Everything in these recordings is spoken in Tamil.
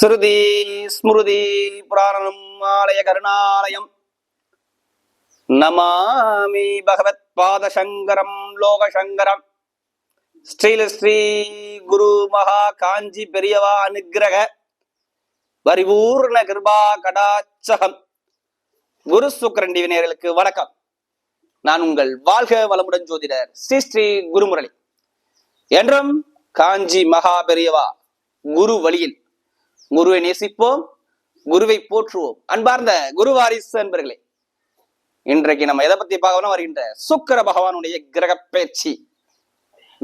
ஸ்ருதி ஸ்மிருதி புராணம் ஆலய கருணாலயம். நமாமி பகவத் பாத சங்கரம் லோக சங்கரம் ஸ்ரீல ஸ்ரீ குரு மகா காஞ்சி பெரியவா அனுக்கிரக பரிபூர்ண கிருபா கடாச்சகம் குரு சுக்கரன் டிவினியர்களுக்கு வணக்கம். நான் உங்கள் வாழ்க வளமுடன் ஜோதிடர் ஸ்ரீ ஸ்ரீ குருமுரளி. என்றும் காஞ்சி மகா பெரியவா குரு வழியில் குருவை நேசிப்போம் குருவை போற்றுவோம். அன்பார்ந்த குரு வாரிசு அன்பர்களே இன்றைக்கு நம்ம எதை பத்தி பார்க்கணும் வருகின்ற சுக்கிர பகவானுடைய கிரக பேச்சு.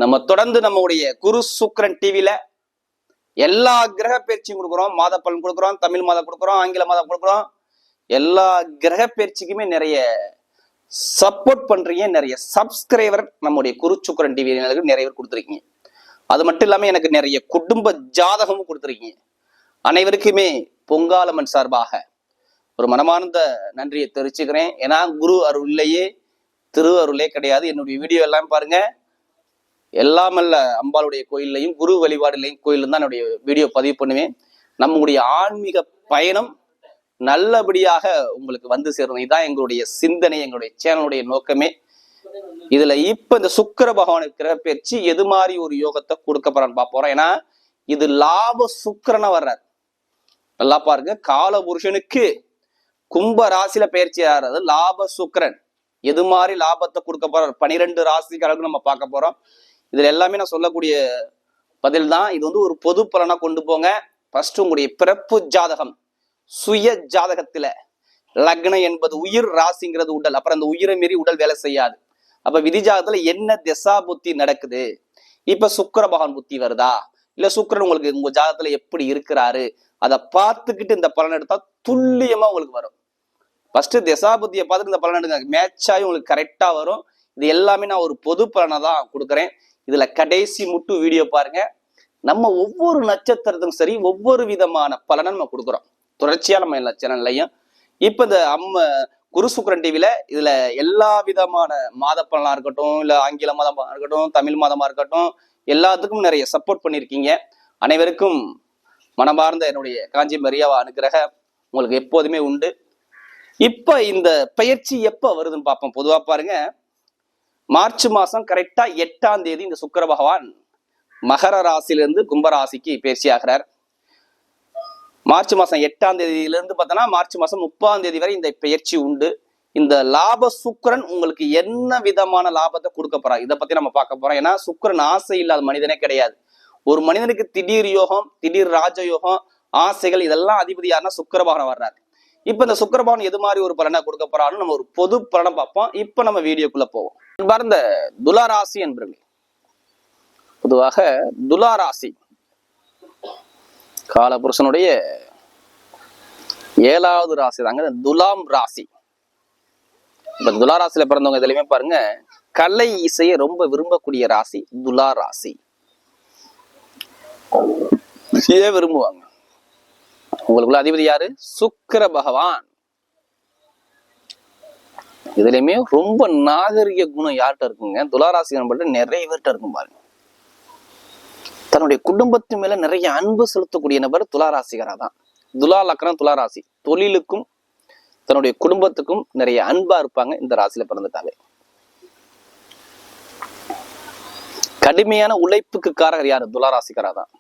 நம்ம தொடர்ந்து நம்முடைய குரு சுக்கிரன் டிவில எல்லா கிரக பயிற்சியும் கொடுக்குறோம். மாத பலன் கொடுக்குறோம் தமிழ் மாதம் கொடுக்குறோம் ஆங்கில மாதம் கொடுக்குறோம். எல்லா கிரக பயிற்சிக்குமே நிறைய சப்போர்ட் பண்றீங்க நிறைய சப்ஸ்கிரைபர் நம்முடைய குரு சுக்கிரன் டிவி நிறைய பேர் கொடுத்துருக்கீங்க. அது மட்டும் இல்லாம எனக்கு நிறைய குடும்ப ஜாதகமும் கொடுத்துருக்கீங்க. அனைவருக்குமே பொங்காலம்மன் சார்பாக ஒரு மனமார்ந்த நன்றியை தெரிவிச்சுக்கிறேன். ஏன்னா குரு அருள் திரு அருளே கிடையாது. என்னுடைய வீடியோ எல்லாம் பாருங்க. எல்லாமல்ல அம்பாளுடைய கோயில்லையும் குரு வழிபாடுலையும் கோயிலும் தான் என்னுடைய வீடியோ பதிவு பண்ணுவேன். நம்முடைய ஆன்மீக பயணம் நல்லபடியாக உங்களுக்கு வந்து சேரணும். இதுதான் எங்களுடைய சிந்தனை எங்களுடைய சேனலுடைய நோக்கமே. இதுல இப்ப இந்த சுக்கிர பகவானை கிரகப்பயிற்சி எது மாதிரி ஒரு யோகத்தை கொடுக்க போறான்னு பார்க்க ஏன்னா இது லாப சுக்கரனை வர்றார். நல்லா பாருங்க. கால புருஷனுக்கு கும்ப ராசியில பயிற்சி ஆகிறது லாப சுக்கரன். எது மாதிரி லாபத்தை கொடுக்க போறார்? பனிரெண்டு ராசிக்காரர்களுக்கு நம்ம பார்க்க போறோம். இதுல எல்லாமே நான் சொல்லக்கூடிய பதில் தான் இது வந்து ஒரு பொது பலனா கொண்டு போங்க. ஃபர்ஸ்ட் உங்களுடைய பிறப்பு ஜாதகம். சுய ஜாதகத்துல லக்னம் என்பது உயிர் ராசிங்கிறது உடல். அப்புறம் அந்த உயிரை மீறி உடல் வேலை செய்யாது. அப்ப விதி ஜாதகத்துல என்ன திசா புத்தி நடக்குது? இப்ப சுக்கர பகவான் புத்தி வருதா? இல்ல சுக்கிரன் உங்களுக்கு உங்க ஜாதகத்துல எப்படி இருக்கிறாரு? அதை பார்த்துக்கிட்டு இந்த பலன் எடுத்தா துல்லியமா உங்களுக்கு வரும். ஃபர்ஸ்ட் திசாபுத்தியை பார்த்துட்டு இந்த பலன் எடுங்க. மேட்ச் ஆகி உங்களுக்கு கரெக்டா வரும். இது எல்லாமே நான் ஒரு பொது பலனை தான் கொடுக்குறேன். இதுல கடைசி முட்டு வீடியோ பாருங்க. நம்ம ஒவ்வொரு நட்சத்திரத்துக்கும் சரி ஒவ்வொரு விதமான பலனை நம்ம கொடுக்குறோம். தொடர்ச்சியா நம்ம எல்லா சேனல்லையும் இப்ப இந்த அம்ம குரு சுக்கரன் டிவில இதுல எல்லா விதமான மாத பலனா இருக்கட்டும் இல்ல ஆங்கில மாதமா இருக்கட்டும் தமிழ் மாதமா இருக்கட்டும் எல்லாத்துக்கும் நிறைய சப்போர்ட் பண்ணியிருக்கீங்க. அனைவருக்கும் மனமார்ந்த என்னுடைய காஞ்சி மரியாவா அனுகிரக உங்களுக்கு எப்போதுமே உண்டு. இப்ப இந்த பயிற்சி எப்ப வருதுன்னு பார்ப்போம். பொதுவா பாருங்க மார்ச் மாசம் கரெக்டா எட்டாம் தேதி இந்த சுக்கர பகவான் மகர ராசியிலிருந்து கும்பராசிக்கு பயிற்சி ஆகிறார். மார்ச் மாசம் எட்டாம் தேதியிலிருந்து பார்த்தோன்னா மார்ச் மாசம் முப்பாம் தேதி வரை இந்த பயிற்சி உண்டு. இந்த லாப சுக்கரன் உங்களுக்கு என்ன விதமான லாபத்தை கொடுக்க போறா? இதை பத்தி நம்ம பார்க்க போறோம். ஏன்னா சுக்கிரன் ஆசை இல்லாத மனிதனே கிடையாது. ஒரு மனிதனுக்கு திடீர் யோகம் திடீர் ராஜ யோகம் ஆசைகள் இதெல்லாம் அதிபதி யாருன்னா சுக்கரபகவான் வர்றாரு. இப்ப இந்த சுக்கரபகவான் எது மாதிரி ஒரு பலனை கொடுக்க போறான்னு நம்ம ஒரு பொது பலனை பார்ப்போம். இப்ப நம்ம வீடியோக்குள்ள போவோம். இந்த துலா ராசி என்பவர்கள் பொதுவாக துலா ராசி காலபுருஷனுடைய ஏழாவது ராசி தாங்க துலாம் ராசி. இப்ப துலா ராசியில பிறந்தவங்க இதுலயுமே பாருங்க கலை இசையை ரொம்ப விரும்பக்கூடிய ராசி துலா ராசி இசையே விரும்புவாங்க. உங்களுக்குள்ள அதிபதி யாரு? சுக்கர பகவான். இதுலயுமே ரொம்ப நாகரிக குணம் யார்கிட்ட இருக்குங்க? துளாராசி பண்ணிட்டு நிறைய பேர்கிட்ட இருக்கும் பாருங்க. தன்னுடைய குடும்பத்தின் மேல நிறைய அன்பு செலுத்தக்கூடிய நபர் துளாராசிகரா தான் துலா லக்கணம் துளாராசி. தொழிலுக்கும் தன்னுடைய குடும்பத்துக்கும் நிறைய அன்பா இருப்பாங்க இந்த ராசியில பிறந்துட்டாலே கடுமையான உழைப்புக்கு காரகர் யாரு? துளாராசிகரா தான்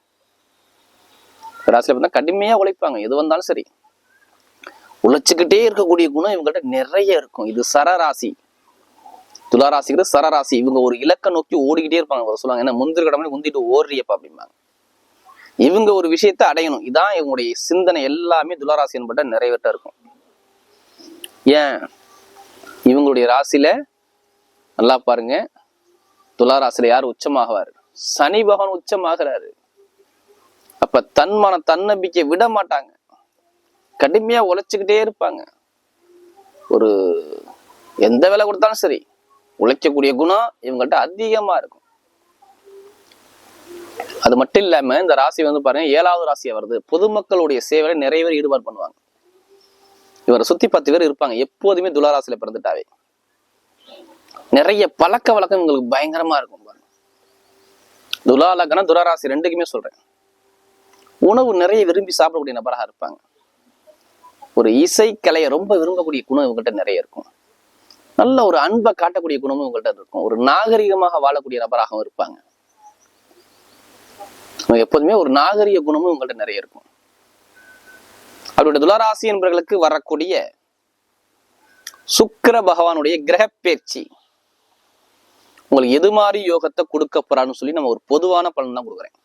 ராசியில பார்த்தா கடுமையாக உழைப்பாங்க. எது வந்தாலும் சரி. உழைச்சிக்கிட்டே இருக்கக்கூடிய குணம் இவங்கள்ட்ட நிறைய இருக்கும். இது சரராசி. துளாராசிங்கிறது சரராசி. இவங்க ஒரு இலக்கை நோக்கி ஓடிக்கிட்டே இருப்பாங்க. சொல்லுவாங்க ஏன்னா முந்திரி கடமை முந்திட்டு ஓடுறியப்பா அப்படிம்பாங்க. இவங்க ஒரு விஷயத்த அடையணும். இதான் இவங்களுடைய சிந்தனை. எல்லாமே துளாராசி என்பட்ட நிறைவேற்ற இருக்கும். ஏன்? இவங்களுடைய ராசியில நல்லா பாருங்க. துளாராசியில யார் உச்சமாகவார்? சனி பகவான் உச்சமாகிறாரு. அப்ப தன்மான தன்னம்பிக்கை விட மாட்டாங்க. கடுமையா உழைச்சுக்கிட்டே இருப்பாங்க. ஒரு எந்த வேலை கொடுத்தாலும் சரி உழைக்கக்கூடிய குணம் இவங்கள்ட்ட அதிகமா இருக்கும். அது மட்டும் இல்லாம இந்த ராசி வந்து பாருங்க ஏழாவது ராசியா வருது. பொதுமக்களுடைய சேவையில நிறைய பேர் ஈடுபாடு பண்ணுவாங்க. இவரை சுத்தி பத்து பேர் இருப்பாங்க. எப்போதுமே துளாராசியில பிறந்துட்டாவே. நிறைய பழக்க வழக்கம் இவங்களுக்கு பயங்கரமா இருக்கும் பாருங்க. துலா லக்னம் துளாராசி ரெண்டுக்குமே சொல்றேன். உணவு நிறைய விரும்பி சாப்பிடக்கூடிய நபராக இருப்பாங்க. ஒரு இசை கலையை ரொம்ப விரும்பக்கூடிய குணம் இவங்ககிட்ட நிறைய இருக்கும். நல்ல ஒரு அன்பை காட்டக்கூடிய குணமும் இவங்கள்ட்ட இருக்கும். ஒரு நாகரிகமாக வாழக்கூடிய நபராகவும் இருப்பாங்க. எப்போதுமே ஒரு நாகரிக குணமும் இவங்கள்ட்ட நிறைய இருக்கும். அவருடைய துளராசி என்பவர்களுக்கு வரக்கூடிய சுக்கிர பகவானுடைய கிரக பேச்சு உங்களுக்கு எது மாதிரி யோகத்தை கொடுக்க போறான்னு சொல்லி நம்ம ஒரு பொதுவான பலன் தான் கொடுக்குறேன்.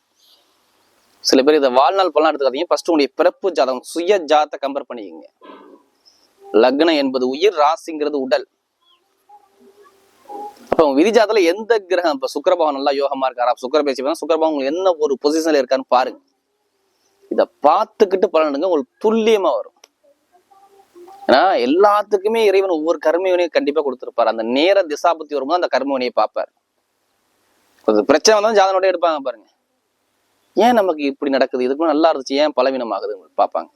சில பேர் இதை வாழ்நாள் பலன் எடுத்துக்காதீங்க. ஃபர்ஸ்ட் உங்களுடைய பிறப்பு ஜாதகம் சுய ஜாதத்தை கம்பேர் பண்ணிக்கோங்க. லக்னம் என்பது உயிர் ராசிங்கிறது உடல். அப்ப உங்க விதி ஜாதத்துல எந்த கிரகம் இப்போ சுக்கரபவன் நல்லா யோகமா இருக்காரா? சுக்கர பேசி பண்ணா உங்களுக்கு என்ன ஒரு பொசிஷன்ல இருக்கான்னு பாருங்க. இத பார்த்துக்கிட்டு பலனுங்க உங்களுக்கு துல்லியமா வரும். ஏன்னா எல்லாத்துக்குமே இறைவன் ஒவ்வொரு கர்மவினையும் கண்டிப்பா கொடுத்துருப்பாரு. அந்த நேர திசாபத்தி வரும்போது அந்த கர்மவினையை பார்ப்பாரு. கொஞ்சம் பிரச்சனை வந்தாலும் ஜாதனோட எடுப்பாங்க பாருங்க. ஏன் நமக்கு இப்படி நடக்குது? இதுக்கும் நல்லா இருந்துச்சு. ஏன் பலவீனமாகுது? பார்ப்பாங்க.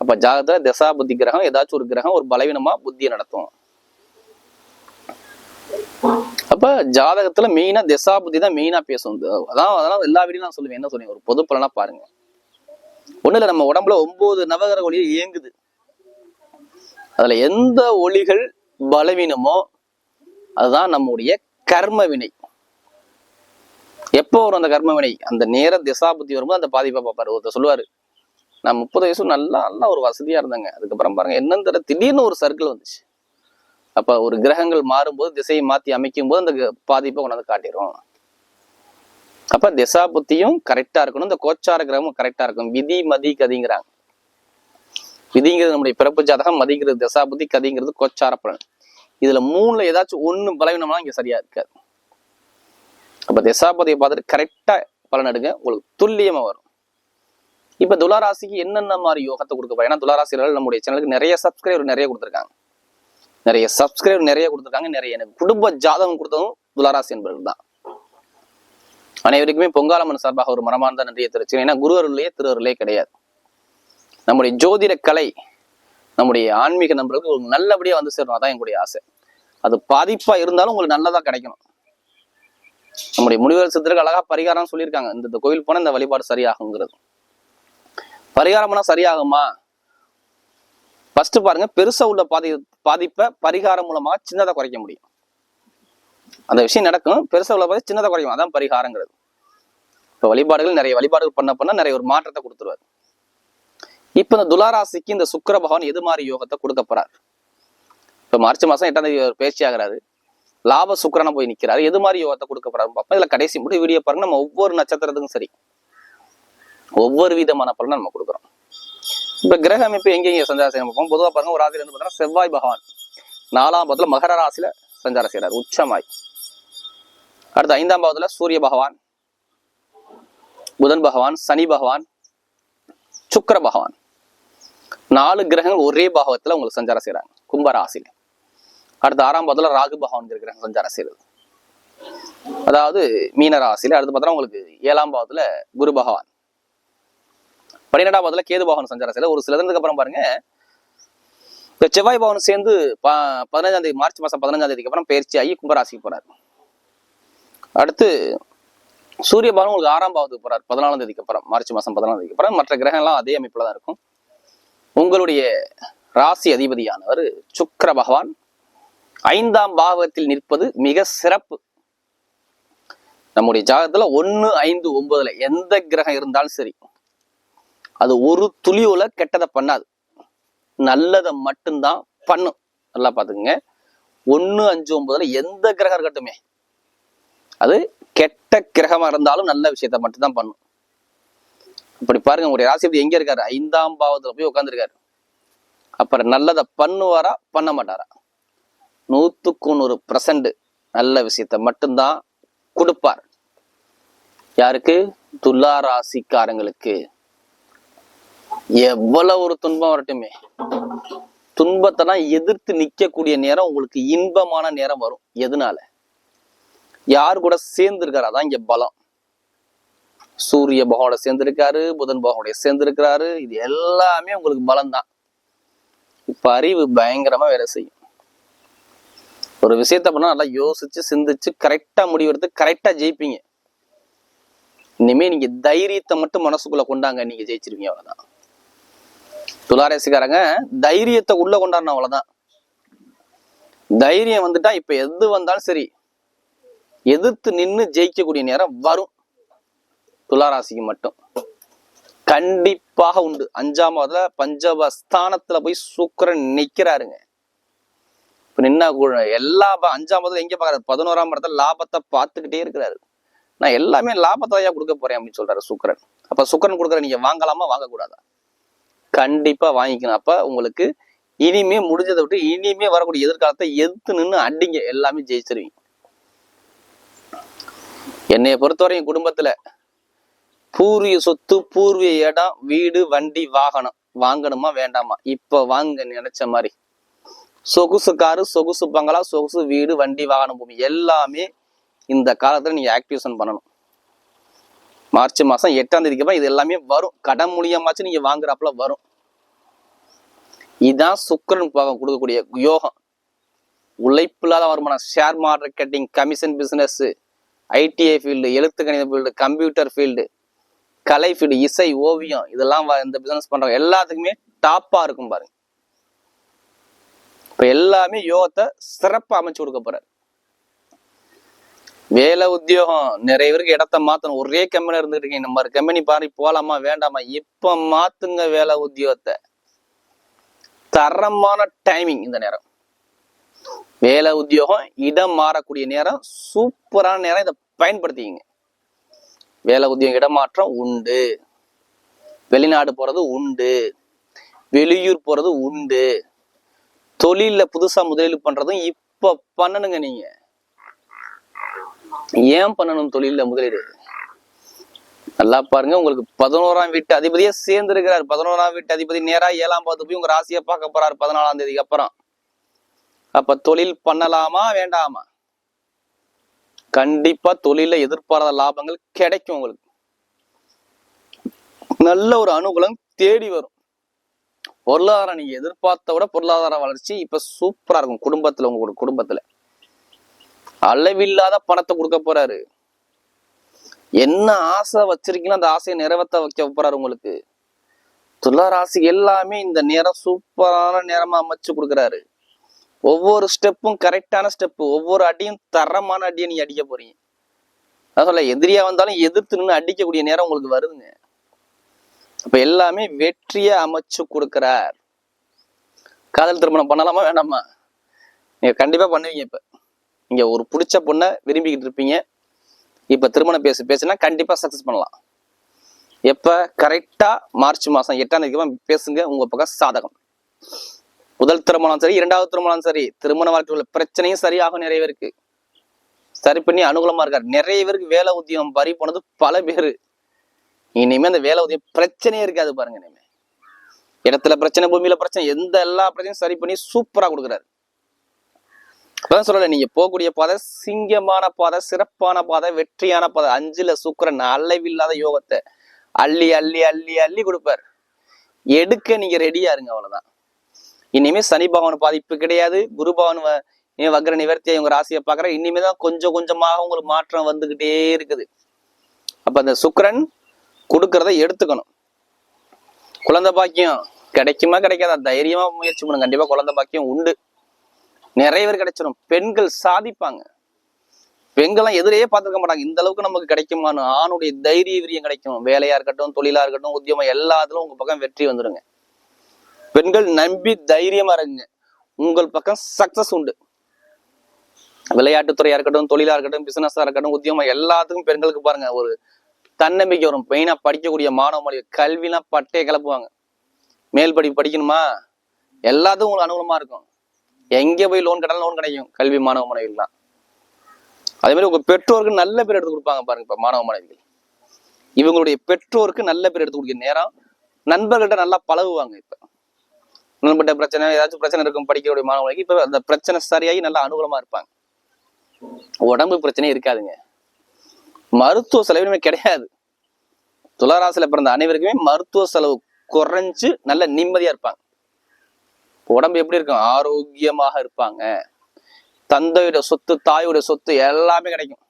அப்ப ஜாதகத்துல தசா புத்தி கிரகம் ஏதாச்சும் ஒரு கிரகம் ஒரு பலவீனமா புத்தியை நடத்தும். அப்ப ஜாதகத்துல மெயினா திசா புத்தி தான் மெயினா பேசும். அதான் அதெல்லாம் எல்லா வீடியும் நான் சொல்லுவேன். என்ன சொல்லுவேன்? ஒரு பொது பலனா பாருங்க. ஒண்ணு இல்ல நம்ம உடம்புல ஒன்பது நவகிரக ஒளி இயங்குது. அதுல எந்த ஒளிகள் பலவீனமோ அதுதான் நம்முடைய கர்ம வினை. எப்போ வரும் அந்த கர்மவினை? அந்த நேர திசா புத்தி வரும்போது அந்த பாதிப்பை பார்ப்பாரு. ஒருத்தர் சொல்லுவாரு நான் முப்பது வயசு நல்லா நல்லா ஒரு வசதியா இருந்தாங்க. அதுக்கப்புறம் பாருங்க என்னன்னு தெரியல திடீர்னு ஒரு சர்க்கிள் வந்துச்சு. அப்ப ஒரு கிரகங்கள் மாறும்போது திசையை மாத்தி அமைக்கும் போது அந்த க- பாதிப்பை கொண்டாந்து காட்டிடும் அப்ப திசா புத்தியும் கரெக்டா இருக்கணும். இந்த கோச்சார கிரகமும் கரெக்டா இருக்கும் விதி மதி கதிங்கிறாங்க. விதிங்கிறது நம்முடைய பிறப்பு ஜாதகம் மதிங்கிறது திசா புத்தி கதிங்கிறது கோச்சார பலன். இதுல மூணுல ஏதாச்சும் ஒண்ணு பலவீனம்னா இங்க சரியா இருக்காது. அப்ப தசாபதியை பார்த்துட்டு கரெக்டா பலன் எடுங்க. உங்களுக்கு துல்லியமா வரும். இப்ப துளாராசிக்கு என்னென்ன மாதிரி யோகத்தை கொடுக்க போறேன் ஏன்னா துளாராசிகள் நம்முடைய சேனலுக்கு நிறைய சப்ஸ்கிரைபர் நிறைய கொடுத்துருக்காங்க. நிறைய சப்ஸ்கிரைபர் நிறைய கொடுத்துருக்காங்க. நிறைய எனக்கு குடும்ப ஜாதகம் கொடுத்ததும் துளாராசி என்பவர்கள் தான். அனைவருக்குமே பொங்காலம்மன் சார்பாக ஒரு மரமார்ந்த நன்றியை தெரிவிச்சு ஏன்னா குருவருளையே திருவருளே கிடையாது. நம்முடைய ஜோதிட கலை நம்முடைய ஆன்மீக நண்பர்களுக்கு உங்களுக்கு நல்லபடியா வந்து சேரணும். அதான் எங்களுடைய ஆசை. அது பாதிப்பா இருந்தாலும் உங்களுக்கு நல்லதா கிடைக்கணும். நம்முடைய முனிவர் சித்தருக்கு அழகா பரிகாரம் சொல்லியிருக்காங்க. இந்த கோயில் போனா இந்த வழிபாடு சரியாகுங்கிறது. பரிகாரம் பண்ணா சரியாகுமா? ஃபர்ஸ்ட் பாருங்க பெருசா உள்ள பாதி பாதிப்பை பரிகாரம் மூலமா சின்னதை குறைக்க முடியும். அந்த விஷயம் நடக்கும். பெருசா உள்ள பாதி சின்னதா குறைக்கும். அதான் பரிகாரங்கிறது. இப்ப வழிபாடுகள் நிறைய வழிபாடுகள் பண்ண பண்ண நிறைய ஒரு மாற்றத்தை கொடுத்துருவாரு. இப்ப இந்த துளாராசிக்கு இந்த சுக்கர பகவான் எது மாதிரி யோகத்தை கொடுக்க போறார். இப்ப மார்ச் மாசம் எட்டாம் தேதி பேச்சி பேச்சு ஆகிறாரு. லாப சுக்கரனை போய் நிக்கிறாரு. எது மாதிரி யோகத்தை கொடுக்க பார்ப்போம் இதில் கடைசி முடி வீடியோ பாருங்க. நம்ம ஒவ்வொரு நட்சத்திரத்துக்கும் சரி. ஒவ்வொரு விதமான பலனை நம்ம கொடுக்குறோம். இப்ப கிரக அமைப்பு எங்கெங்கே சஞ்சாரம் செய்யணும் பார்ப்போம் பொதுவா பாருங்க ஒரு ராசியில் இருந்து பார்த்தீங்கன்னா செவ்வாய் பகவான் நாலாம் பாவத்துல மகர ராசியில் சஞ்சாரம் செய்கிறார் உச்சமாய். அடுத்து ஐந்தாம் பாவத்தில் சூரிய பகவான் புதன் பகவான் சனி பகவான் சுக்கர பகவான். நாலு கிரகங்கள் ஒரே பாகவத்துல உங்களுக்கு சஞ்சாரம் செய்யறாங்க கும்ப அடுத்து ஆறாம் பாவத்துல ராகு பகவான் கிரகம் சஞ்சார செய்யறது அதாவது மீன ராசியில அடுத்து பார்த்தா உங்களுக்கு ஏழாம் பாவத்துல குரு பகவான். பன்னிரெண்டாம் பாவத்துல கேது பகவான் சஞ்சார செய்யல. ஒரு சிலதுக்கு அப்புறம் பாருங்க. இந்த செவ்வாய் பவன் சேர்ந்து ப பதினஞ்சாம் தேதி மார்ச் மாசம் பதினஞ்சாம் தேதிக்கு அப்புறம் பயிற்சி ஆகி கும்பராசிக்கு போறாரு. அடுத்து சூரிய பகவான் உங்களுக்கு ஆறாம் பாவத்துக்கு போறார் பதினாலாம் தேதிக்கு அப்புறம் மார்ச் மாசம் பதினாலாம் தேதிக்கு அப்புறம். மற்ற கிரகம் எல்லாம் அதே அமைப்புல தான் இருக்கும். உங்களுடைய ராசி அதிபதியானவர் சுக்கர பகவான். ஐந்தாம் பாவத்தில் நிற்பது மிக சிறப்பு. நம்முடைய ஜாதகத்துல ஒண்ணு ஐந்து ஒன்பதுல எந்த கிரகம் இருந்தாலும் சரி அது ஒரு துளியோல கெட்டதை பண்ணாது. நல்லதை மட்டும்தான் பண்ணும். நல்லா பாத்துக்கங்க ஒன்னு அஞ்சு ஒன்பதுல எந்த கிரகம் இருக்கட்டுமே அது கெட்ட கிரகமா இருந்தாலும் நல்ல விஷயத்த மட்டும்தான் பண்ணும். அப்படி பாருங்க உங்களுடைய ராசிபதி எங்க இருக்காரு? ஐந்தாம் பாவத்துல போய் உட்காந்துருக்காரு அப்புறம் நல்லதை பண்ணுவாரா? பண்ண மாட்டாரா? நூத்துக்கு நூறு பர்சன்ட் நல்ல விஷயத்த மட்டும்தான் கொடுப்பார். யாருக்கு? துலா ராசிக்காரங்களுக்கு எவ்வளவு ஒரு துன்பம் வரட்டுமே. துன்பத்தெல்லாம் எதிர்த்து நிக்கக்கூடிய நேரம் உங்களுக்கு இன்பமான நேரம் வரும். எதனால? யார் கூட சேர்ந்திருக்காரு அதான் இங்க பலம். சூரிய பகவானோட சேர்ந்திருக்காரு புதன் பகவானோட சேர்ந்திருக்கிறாரு. இது எல்லாமே உங்களுக்கு பலம் தான் இப்ப அறிவு பயங்கரமா வேலை செய்யும். ஒரு விஷயத்த பண்ணால் நல்லா யோசிச்சு சிந்திச்சு கரெக்டாக முடிவெடுத்து கரெக்டாக ஜெயிப்பீங்க. இனிமேல் நீங்கள் தைரியத்தை மட்டும் மனசுக்குள்ளே கொண்டாங்க நீங்கள் ஜெயிச்சிருவீங்க அவ்வளோதான் துளாராசிக்காரங்க தைரியத்தை உள்ளே கொண்டாடணும் அவ்வளோதான் தைரியம் வந்துட்டா இப்போ எது வந்தாலும் சரி எதிர்த்து நின்று ஜெயிக்கக்கூடிய நேரம் வரும். துளாராசிக்கு மட்டும். கண்டிப்பாக உண்டு. அஞ்சாம் பஞ்சம ஸ்தானத்துல போய் சுக்கிரன் நிக்கிறாருங்க. இப்போ நின்னா கூட எல்லா அஞ்சாம் இடத்துல எங்கே பார்க்குறாரு பதினோராம் இடத்துல லாபத்தை பார்த்துக்கிட்டே இருக்கிறாரு. நான் எல்லாமே லாபத்தையா கொடுக்க போறேன் அப்படின்னு சொல்றாரு சுக்கரன். அப்ப சுக்கரன் கொடுக்குற நீங்க வாங்கலாமா வாங்கக்கூடாதா? கண்டிப்பா வாங்கிக்கணும். அப்ப உங்களுக்கு இனிமே முடிஞ்சதை விட்டு இனிமே வரக்கூடிய எதிர்காலத்தை எதிர்த்து நின்று அடிங்க. எல்லாமே ஜெயிச்சிருவீங்க. என்னைய பொறுத்தவரையும் குடும்பத்தில் குடும்பத்துல பூர்வீக சொத்து பூர்வீக இடம் வீடு வண்டி வாகனம். வாங்கணுமா வேண்டாமா? இப்ப வாங்க நினைச்ச மாதிரி. சொகுசு காரு சொகுசு பங்களா சொகுசு வீடு வண்டி வாகனம் பூமி எல்லாமே இந்த காலத்துல நீங்க ஆக்டிவேஷன் பண்ணணும். மார்ச் மாதம் எட்டாம் தேதிக்கு இது எல்லாமே வரும். கடன் மூலியமாச்சும் நீங்க வாங்குறாப்புல வரும். இதுதான் சுக்கரன் பாகம் கொடுக்கக்கூடிய யோகம். உழைப்பில்லாத வருமானம். Share marketing commission business ITI field எழுத்து கணித ஃபீல்டு கம்ப்யூட்டர் ஃபீல்டு கலை ஃபீல்டு இசை ஓவியம் இதெல்லாம் இந்த பிசினஸ் பண்ணுறவங்க எல்லாத்துக்குமே டாப்பாக இருக்கும் பாருங்க. இப்போ எல்லாமே யோகத்தை சிறப்பா அமைச்சு கொடுக்க போறாரு. வேலை உத்தியோகம் நிறைய பேருக்கு இடத்த மாத்தணும். ஒரே கம்பெனி இருந்துட்டு இருக்கீங்க. நம்ம கம்பெனி பாரு போலாமா வேண்டாமா? இப்ப மாத்துங்க வேலை உத்தியோகத்தை. தரமான டைமிங் இந்த நேரம். வேலை உத்தியோகம் இடம் மாறக்கூடிய நேரம் சூப்பரான நேரம் இதை பயன்படுத்திக்கிங்க. வேலை உத்தியோகம் இடமாற்றம் உண்டு. வெளிநாடு போறது உண்டு. வெளியூர் போறது உண்டு. தொழிலில் புதுசா முதலீடு பண்றதும் இப்ப பண்ணணுங்க நீங்க. ஏன் பண்ணணும் தொழிலில் முதலீடு? நல்லா பாருங்க உங்களுக்கு பதினோராம் வீட்டு அதிபதியே சேர்ந்து இருக்கிறார் பதினோராம் வீட்டு அதிபதி நேரா ஏழாம் பாத்து போய் உங்க ராசியை பார்க்க போறாரு பதினாலாம் தேதிக்கு அப்புறம். அப்ப தொழில் பண்ணலாமா வேண்டாமா? கண்டிப்பா தொழில எதிர்பாராத லாபங்கள் கிடைக்கும் உங்களுக்கு. நல்ல ஒரு அனுகூலம் தேடி வரும். பொருளாதாரம் நீங்க எதிர்பார்த்த விட பொருளாதார வளர்ச்சி இப்ப சூப்பரா இருக்கும். குடும்பத்துல உங்க குடும்பத்துல. அளவில்லாத பணத்தை கொடுக்க போறாரு. என்ன ஆசை வச்சிருக்கீங்களோ அந்த ஆசையை நிறைவேற்ற வைக்க போறாரு உங்களுக்கு. துலா ராசி எல்லாமே இந்த நேரம் சூப்பரான நேரமா அமைச்சு கொடுக்குறாரு. ஒவ்வொரு ஸ்டெப்பும் கரெக்டான ஸ்டெப்பு ஒவ்வொரு அடியும் தரமான அடியை நீங்க அடிக்க போறீங்க. அதான் சொல்ல எதிரியா வந்தாலும் எதிர்த்து நின்று அடிக்கக்கூடிய நேரம் உங்களுக்கு வருதுங்க. அப்ப எல்லாமே வெற்றியை அமைச்சு கொடுக்கிறார். காதல் திருமணம் பண்ணலாமா வேண்டாமா? நீங்க கண்டிப்பா பண்ணுவீங்க இப்ப. நீங்க ஒரு பிடிச்ச பொண்ணை விரும்பிக்கிட்டு இருப்பீங்க. இப்ப திருமணம் பேசு பேசுனா கண்டிப்பா சக்சஸ் பண்ணலாம். எப்ப? கரெக்டா மார்ச் மாசம் எட்டாம் தேதிக்கு பேசுங்க உங்க பக்கம் சாதகம். முதல் திருமணம் சரி இரண்டாவது திருமணம் சரி. திருமண வாழ்க்கையில் பிரச்சனையும் சரியாகும் நிறைய பேருக்கு. சரி பண்ணி அனுகூலமா இருக்காரு. நிறைய பேருக்கு வேலை உத்தியம் பறி போனது பல பேரு. இனிமே அந்த வேலை உதவி பிரச்சனையே இருக்காது பாருங்க இனிமே. இடத்துல பிரச்சனை பூமியில பிரச்சனை எந்த எல்லா பிரச்சனையும் சரி பண்ணி சூப்பரா கொடுக்குறாரு. அதான் சொல்லல நீங்க போகக்கூடிய பாதை சிங்கமான பாதை சிறப்பான பாதை வெற்றியான பாதை. அஞ்சுல சுக்கரன் அளவில்லாத யோகத்தை அள்ளி அள்ளி அள்ளி அள்ளி கொடுப்பார். எடுக்க நீங்க ரெடியா இருங்க அவ்வளவுதான். இனிமே சனி பகவான் பாதிப்பு கிடையாது. குரு பகவான் வக்ர நிவர்த்தியை உங்க ராசியை பாக்குற இனிமேதான் கொஞ்சம் கொஞ்சமாக உங்களுக்கு மாற்றம் வந்துகிட்டே இருக்குது. அப்ப அந்த சுக்கரன் கொடுக்கறத எடுத்துக்கணும். குழந்தை பாக்கியம் கிடைக்குமா கிடைக்காதா? தைரியமா முயற்சி பண்ணுங்க. கண்டிப்பா குழந்தை பாக்கியம் உண்டு. நிறைய பேர் கிடைச்சிடும் பெண்கள் சாதிப்பாங்க. பெண்கள்லாம் எதிரையே பார்த்துருக்க மாட்டாங்க. இந்த அளவுக்கு நமக்கு கிடைக்குமான்னு. ஆணுடைய தைரிய விரியம் கிடைக்கும். வேலையா இருக்கட்டும் தொழிலா இருக்கட்டும் உத்தியமம் எல்லாத்துலயும் உங்க பக்கம் வெற்றி வந்துருங்க. பெண்கள் நம்பி தைரியமா இருங்க. உங்கள் பக்கம் சக்சஸ் உண்டு. விளையாட்டுத்துறையா இருக்கட்டும் தொழிலா இருக்கட்டும் பிசினஸா இருக்கட்டும் உத்தியமம் எல்லாத்துக்கும் பெண்களுக்கு பாருங்க. ஒரு தன்னம்பிக்கை வரும் மெயினாக படிக்கக்கூடிய மாணவ மொழி கல்விலாம் பட்டே கிளப்புவாங்க. மேல் படிப்பு படிக்கணுமா? எல்லாத்துக்கும் உங்களுக்கு அனுகூலமா இருக்கும். எங்க போய் லோன் கேட்டாலும் லோன் கிடைக்கும் கல்வி மாணவ மாணவிகள்லாம். அதே மாதிரி உங்க பெற்றோருக்கு நல்ல பேர் எடுத்து கொடுப்பாங்க பாருங்க இப்ப மாணவ மாணவிகள். இவங்களுடைய பெற்றோருக்கு நல்ல பேர் எடுத்து கொடுக்க நேரம் நண்பர்கள்ட்ட நல்லா பழகுவாங்க இப்ப. நண்பர்கிட்ட பிரச்சனை ஏதாச்சும் பிரச்சனை இருக்கும் படிக்கக்கூடிய மாணவர்களுக்கு இப்ப அந்த பிரச்சனை சரியாகி நல்லா அனுகூலமா இருப்பாங்க. உடம்பு பிரச்சனையே இருக்காதுங்க. மருத்துவ செலவு இனிமே கிடையாது துளாராசில பிறந்த அனைவருக்குமே மருத்துவ செலவு குறைஞ்சு நல்ல நிம்மதியா இருப்பாங்க. உடம்பு எப்படி இருக்கும்? ஆரோக்கியமாக இருப்பாங்க. தந்தையோட சொத்து தாயோட சொத்து எல்லாமே கிடைக்கும்.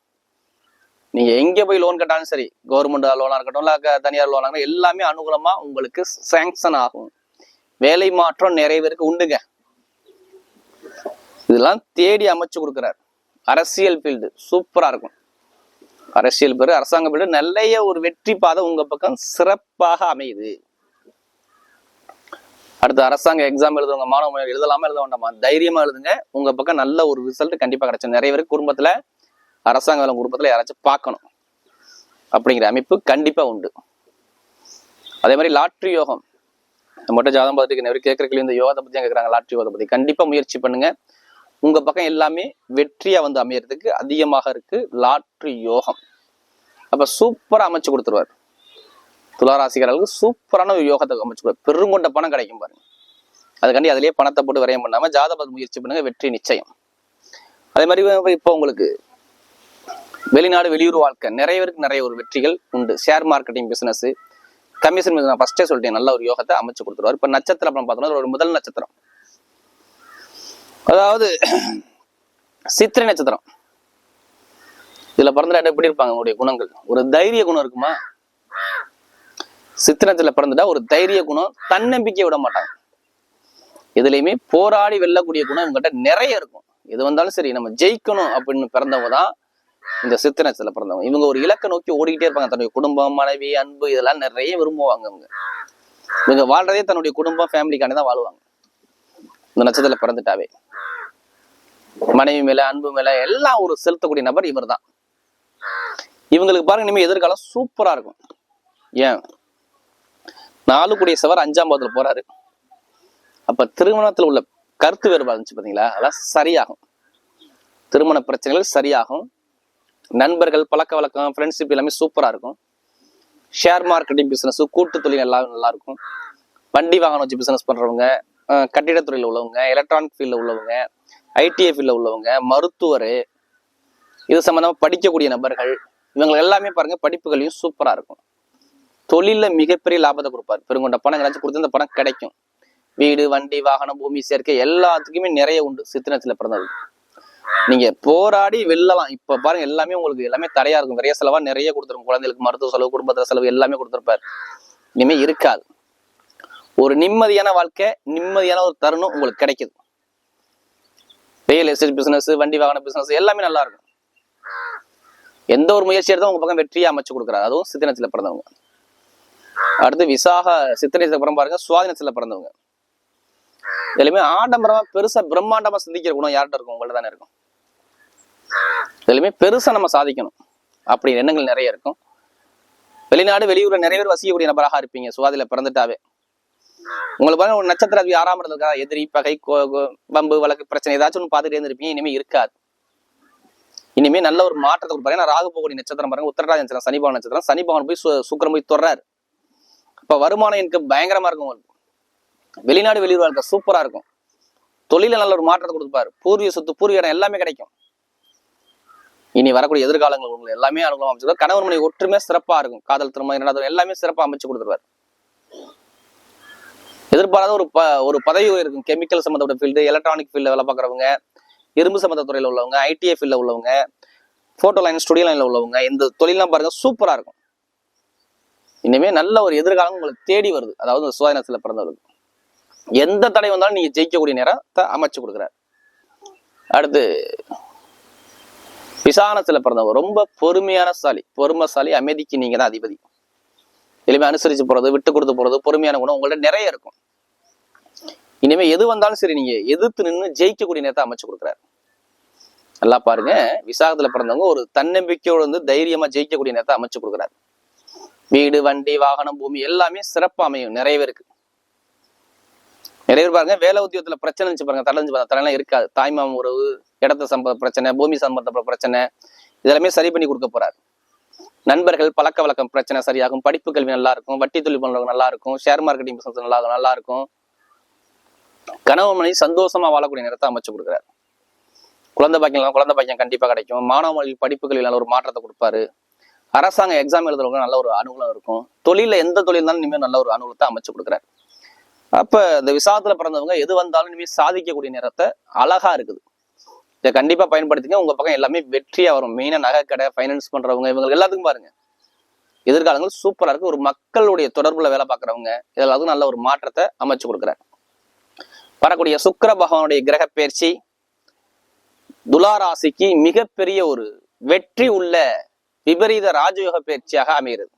நீங்க எங்க போய் லோன் கட்டாலும் சரி கவர்மெண்ட் லோனா இருக்கட்டும் இல்ல தனியார் லோனா இருக்கட்டும் எல்லாமே அனுகூலமா உங்களுக்கு சாங்ஷன் ஆகும். வேலை மாற்றம் நிறைய பேருக்கு உண்டுங்க. இதெல்லாம் தேடி அமைச்சு கொடுக்குறாரு. அரசியல் ஃபீல்டு சூப்பரா இருக்கும். அரசியல் பெரு அரசாங்கம் பெரு நல்லைய ஒரு வெற்றி பாதை உங்க பக்கம் சிறப்பாக அமையுது. அடுத்து அரசாங்க எக்ஸாம் எழுதுறவங்க மாணவ எழுதலாம எழுத வேண்டாமா தைரியமா எழுதுங்க. உங்க பக்கம் நல்ல ஒரு ரிசல்ட் கண்டிப்பா கிடைக்கும் நிறைய பேருக்கு குடும்பத்துல அரசாங்க வேலை குடும்பத்துல யாராச்சும் பார்க்கணும். அப்படிங்கிற அமைப்பு கண்டிப்பா உண்டு. அதே மாதிரி லாட்ரி யோகம். மட்டும் ஜாதம் பார்த்துக்கு நிறைய கேட்கறதுக்கு இந்த யோகத்தை பத்தி கேட்கறாங்க? லாட்ரி யோகத்தை பத்தி கண்டிப்பா முயற்சி பண்ணுங்க. உங்க பக்கம் எல்லாமே வெற்றியா வந்து அமையறதுக்கு அதிகமாக இருக்கு லாட்ரி யோகம். அப்ப சூப்பரா அமைச்சு கொடுத்துருவார். துளாராசிக்காரர்களுக்கு சூப்பரான ஒரு யோகத்தை அமைச்சு கொடுப்பார். பெருங்கொண்ட பணம் கிடைக்கும் பாருங்க. அதுக்காண்டி அதுலயே பணத்தை போட்டு விரயம் பண்ணாம ஜாதபத் முயற்சி பண்ணுங்க வெற்றி நிச்சயம். அதே மாதிரி இப்போ உங்களுக்கு வெளிநாடு வெளியூர் வாழ்க்கை நிறைய பேருக்கு நிறைய ஒரு வெற்றிகள் உண்டு. ஷேர் மார்க்கெட்டிங் பிசினஸ் கமிஷன் நான் ஃபர்ஸ்டே சொல்லிட்டேன். நல்ல ஒரு யோகத்தை அமைச்சு கொடுத்துருவார். இப்போ நட்சத்திரம் அப்புறம் பார்த்தோம்னா ஒரு முதல் நட்சத்திரம். அதாவது சித்திரை நட்சத்திரம். இதுல பிறந்துட்டா எப்படி இருப்பாங்க உங்களுடைய குணங்கள். ஒரு தைரிய குணம் இருக்குமா? சித்திரத்துல பிறந்துட்டா ஒரு தைரிய குணம் தன்னம்பிக்கை விட மாட்டாங்க. எதுலையுமே போராடி வெல்லக்கூடிய குணம் இவங்ககிட்ட நிறைய இருக்கும். எது வந்தாலும் சரி நம்ம ஜெயிக்கணும் அப்படின்னு பிறந்தவங்க தான் இந்த சித்திரத்துல பிறந்தவங்க. இவங்க ஒரு இலக்கை நோக்கி ஓடிக்கிட்டே இருப்பாங்க. தன்னுடைய குடும்பம் மனைவி அன்பு இதெல்லாம் நிறைய விரும்புவாங்க இவங்க. இவங்க வாழ்றதே தன்னுடைய குடும்பம் ஃபேமிலிக்காண்டி தான் வாழ்வாங்க. இந்த நட்சத்திரத்துல பிறந்துட்டாவே. மனைவி மேல அன்பு மேல எல்லாம் ஒரு செலுத்தக்கூடிய நபர் இவர் தான் இவங்களுக்கு பாருங்க இனிமே எதிர்காலம் சூப்பரா இருக்கும். ஏன்? நாலு கூடிய சவர் அஞ்சாம் பாதத்துல போறாரு. அப்ப திருமணத்துல உள்ள கருத்து வேறுபாடு இருந்துச்சு பாத்தீங்களா? அதெல்லாம் சரியாகும். திருமண பிரச்சனைகள் சரியாகும். நண்பர்கள் பழக்க வழக்கம் ஃப்ரெண்ட்ஷிப் எல்லாமே சூப்பரா இருக்கும். ஷேர் மார்க்கெட்டிங் பிசினஸ் கூட்டு தொழில் எல்லாம் நல்லா இருக்கும். வண்டி வாகனம் வச்சு பிசினஸ் பண்றவங்க கட்டிடத்துறையில் கட்டிடத்துறையில உள்ளவங்க எலக்ட்ரானிக் ஃபீல்டில் உள்ளவங்க ஐடிஐ உள்ளவங்க மருத்துவர் இது சம்மந்தமாக படிக்கக்கூடிய நபர்கள் இவங்க எல்லாமே பாருங்க படிப்புகளையும் சூப்பராக இருக்கும். தொழிலில் மிகப்பெரிய லாபத்தை கொடுப்பாரு. பெருங்கொண்ட பணம் ஏதாச்சும் கொடுத்து இந்த பணம் கிடைக்கும். வீடு வண்டி வாகனம் பூமி சேர்க்கை எல்லாத்துக்குமே நிறைய உண்டு. சித்தினத்தில் பிறந்தது. நீங்க போராடி வெல்லலாம். இப்ப பாருங்க எல்லாமே உங்களுக்கு எல்லாமே தடையா இருக்கும். நிறைய செலவா நிறைய கொடுத்துருக்கும். குழந்தைகளுக்கு மருத்துவ செலவு குடும்பத்துல செலவு எல்லாமே கொடுத்துருப்பாரு. இனிமே இருக்காது. ஒரு நிம்மதியான வாழ்க்கை நிம்மதியான ஒரு தருணம் உங்களுக்கு கிடைக்குது. ரியல் எஸ்டேட் பிசினஸ் வண்டி வாகன பிசினஸ் எல்லாமே நல்லா இருக்கும். எந்த ஒரு முயற்சி எடுத்தாலும் உங்க பக்கம் வெற்றியை அமைச்சு கொடுக்குறாரு. அதுவும் சித்திரத்துல பிறந்தவங்க. அடுத்து விசாக சித்திரத்தில் பிறந்த பாருங்க சுவாதினத்தில் பிறந்தவங்க. இதுலயுமே ஆடம்பரமா பெருசா பிரம்மாண்டமா சிந்திக்கிற குணம் யார்கிட்ட இருக்கும்? உங்கள்ட்ட தானே இருக்கும். இதுலயுமே பெருசா நம்ம சாதிக்கணும். அப்படி எண்ணங்கள் நிறைய இருக்கும். வெளிநாடு வெளியூர்ல நிறைய பேர் வசிக்கக்கூடிய நபராக இருப்பீங்க. சுவாதியில பிறந்துட்டாவே. உங்களுக்கு பாருங்க ஒரு நட்சத்திர அதிபதி ஆறாம் இடத்துல இருக்கா? எதிரி பகை பம்பு வழக்கு பிரச்சனை ஏதாச்சும் ஒன்று பார்த்துட்டே இருந்திருப்பீங்க. இனிமே இருக்காது. இனிமே நல்ல ஒரு மாற்றத்தை கொடுப்பாரு. ஏன்னா ராகு போகக்கூடிய நட்சத்திரம் பாருங்க உத்தரராஜ நட்சத்திரம் சனி பவன் நட்சத்திரம். சனி பவன் போய் சுக்கரம் போய் தொடர்றாரு. இப்ப வருமானம் எனக்கு பயங்கரமா இருக்கும் உங்களுக்கு. வெளிநாடு வெளியூர் வாழ்க்கை சூப்பரா இருக்கும். தொழில நல்ல ஒரு மாற்றத்தை கொடுப்பாரு. பூர்வீக சொத்து பூர்வீக இடம் எல்லாமே கிடைக்கும். இனி வரக்கூடிய எதிர்காலங்கள் உங்களுக்கு எல்லாமே அனுகூலம் அமைச்சு கணவன் மனைவி ஒற்றுமை சிறப்பா இருக்கும். காதல் திருமணம் எல்லாமே சிறப்பா அமைச்சு கொடுத்துருவாரு. எதிர்பாராத ஒரு ப ஒரு பதவி இருக்கும். கெமிக்கல் சம்மந்தப்பட்ட ஃபீல்டு எலக்ட்ரானிக் ஃபீல்டில் வேலை பார்க்குறவங்க இரும்பு சம்மந்த துறையில் உள்ளவங்க ஐடிஐ ஃபீல்டில் உள்ளவங்க ஃபோட்டோ லைன் ஸ்டுடியோ லைனில் உள்ளவங்க இந்த தொழிலாம் பாருங்கள் சூப்பராக இருக்கும். இனிமேல் நல்ல ஒரு எதிர்காலம் உங்களுக்கு தேடி வருது. அதாவது இந்த சுவாதினத்தில் பிறந்தவர்களுக்கு. எந்த தடை வந்தாலும் நீங்கள் ஜெயிக்கக்கூடிய நேரத்தை அமைச்சு கொடுக்குறாரு. அடுத்து விசாரணத்தில் பிறந்தவங்க ரொம்ப பொறுமையான சாலி பொறுமைசாலி அமைதிக்கு நீங்கள் தான் அதிபதி. எளிமை அனுசரித்து போகிறது விட்டு கொடுத்து போகிறது பொறுமையான குணம் உங்கள்ட்ட நிறைய இருக்கும். இனிமே எது வந்தாலும் சரி நீங்க எதிர்த்து நின்று ஜெயிக்கக்கூடிய நேரத்தை அமைச்சு கொடுக்குறாரு. நல்லா பாருங்க. விசாகத்துல பிறந்தவங்க ஒரு தன்னம்பிக்கையோடு வந்து தைரியமா ஜெயிக்கக்கூடிய நேரத்தை அமைச்சு கொடுக்குறாரு. வீடு வண்டி வாகனம் பூமி எல்லாமே சிறப்பு அமையும். நிறைய பேருக்கு. நிறைய பேர் பாருங்க வேலை உத்தியோகத்துல பிரச்சனை இருந்துச்சு பாருங்க தடைஞ்சு பாருங்க. இருக்காது. தாய்மாம உறவு இடத்த சம்ப பிரச்சனை பூமி சம்பந்தப்பட்ட பிரச்சனை இதெல்லாமே சரி பண்ணி கொடுக்க போறாரு. நண்பர்கள் பழக்க வழக்கம் பிரச்சனை சரியாகும். படிப்பு கல்வி நல்லா இருக்கும். வட்டி தொழில் பண்றவங்க நல்லா இருக்கும். ஷேர் மார்க்கெட்டிங் பிசினஸ் நல்லா நல்லா இருக்கும். கணவன் மனைவி சந்தோஷமா வாழக்கூடிய நேரத்தை அமைச்சு கொடுக்குறாரு. குழந்தை பாக்கியம் குழந்தை பாக்கியம் கண்டிப்பா கிடைக்கும். மாணவர்கள் படிப்புகளில் நல்ல ஒரு மாற்றத்தை கொடுப்பாரு. அரசாங்க எக்ஸாம் எழுதுறவங்க நல்ல ஒரு அனுகூலம் இருக்கும். தொழில எந்த தொழில் இருந்தாலும் இனிமேல் நல்ல ஒரு அனுகூலத்தை அமைச்சு கொடுக்குறாரு. அப்ப இந்த விசாரத்துல பிறந்தவங்க எது வந்தாலும் இனிமேல் சாதிக்கக்கூடிய நேரத்தை அழகா இருக்குது. இதை கண்டிப்பா பயன்படுத்திங்க உங்க பக்கம் எல்லாமே வெற்றியா வரும். மெயின நகை கடை ஃபைனான்ஸ் பண்றவங்க இவங்க எல்லாத்துக்கும் பாருங்க. எதிர்காலங்கள் சூப்பரா இருக்கு. ஒரு மக்களுடைய தொடர்புல வேலை பார்க்குறவங்க இதெல்லாம் நல்ல ஒரு மாற்றத்தை அமைச்சு கொடுக்குறாரு. வரக்கூடிய சுக்கர பகவானுடைய கிரக பயிற்சி துலாராசிக்கு மிகப்பெரிய ஒரு வெற்றி உள்ள விபரீத ராஜயோக பயிற்சியாக அமைகிறது.